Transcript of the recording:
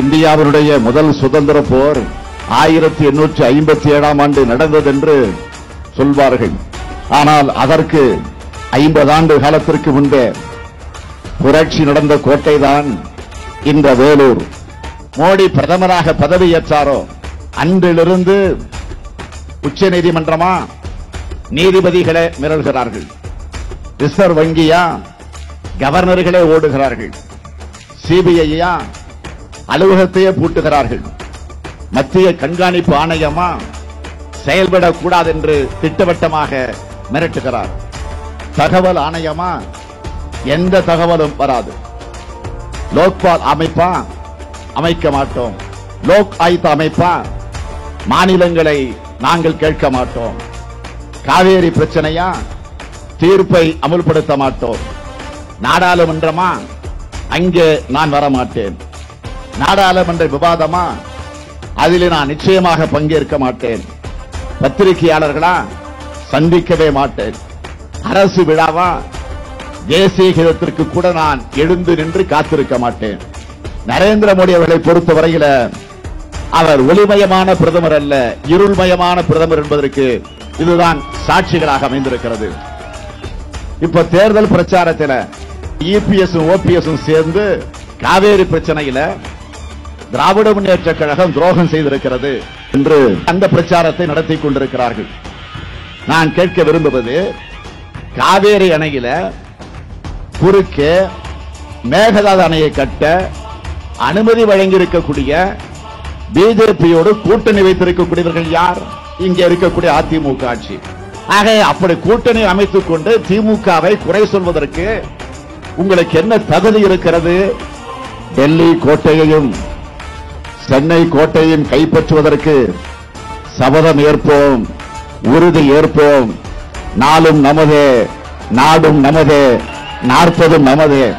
இந்தியாவினுடைய முதல் சுதந்திர போர் ஆயிரத்தி எண்ணூற்றி ஐம்பத்தி ஏழாம் ஆண்டு நடந்ததென்று சொல்வார்கள். ஆனால் அதற்கு ஐம்பது ஆண்டு காலத்திற்கு முன்பே புரட்சி நடந்த கோட்டைதான் இந்த வேலூர். மோடி பிரதமராக பதவியேற்றாரோ அன்றிலிருந்து உச்ச நீதிமன்றமா நீதிபதிகளே மிரள்கிறார்கள். ரிசர்வ் வங்கியா கவர்னர்களே ஓடுகிறார்கள். சிபிஐயா அலுவலகத்தையே பூட்டுகிறார்கள். மத்திய கண்காணிப்பு ஆணையமா செயல்படக்கூடாது என்று திட்டவட்டமாக மிரட்டுகிறார். தகவல் ஆணையமா? எந்த தகவலும் வராது. லோக்பால் அமைப்பா? அமைக்க மாட்டோம். லோக் ஆயுத்த அமைப்பா? மாநிலங்களை நாங்கள் கேட்க மாட்டோம். காவேரி பிரச்சனையா? தீர்ப்பை அமுல்படுத்த மாட்டோம். நாடாளுமன்றமா? அங்கே நான் வர மாட்டேன் நாடாளுமன்ற விவாதமா? அதில் நான் நிச்சயமாக பங்கேற்க மாட்டேன். பத்திரிகையாளர்களா? சந்திக்கவே மாட்டேன். அரசு விழாவா? தேசிய கீதத்திற்கு கூட நான் எழுந்து நின்று காத்திருக்க மாட்டேன். நரேந்திர மோடி அவர்களை பொறுத்தவரையில அவர் ஒளிமயமான பிரதமர் அல்ல இருள்மயமான பிரதமர் என்பதற்கு இதுதான் சாட்சிகளாக அமைந்திருக்கிறது. இப்ப தேர்தல் பிரச்சாரத்தில் இபிஎஸ் ஓபிஎஸ் சேர்ந்து காவேரி பிரச்சனையில திராவிட முன்னேற்ற கழகம் துரோகம் செய்திருக்கிறது என்று அந்த பிரச்சாரத்தை நடத்தி கொண்டிருக்கிறார்கள். நான் கேட்க விரும்புவது காவேரி அணையில குறுக்கே மேகதாது அணையை கட்ட அனுமதி வழங்கியிருக்கக்கூடிய பிஜேபியோடு கூட்டணி வைத்திருக்கக்கூடியவர்கள் யார்? இங்கே இருக்கக்கூடிய அதிமுக ஆட்சி. ஆக அப்படி கூட்டணி அமைத்துக் கொண்டு திமுகவை குறை சொல்வதற்கு உங்களுக்கு என்ன தகுதி இருக்கிறது? டெல்லி கோட்டையையும் சென்னை கோட்டையும் கைப்பற்றுவதற்கு சபதம் ஏற்போம் உறுதி ஏற்போம். நாளும் நமதே நாடும் நமதே நாற்பதும் நமதே.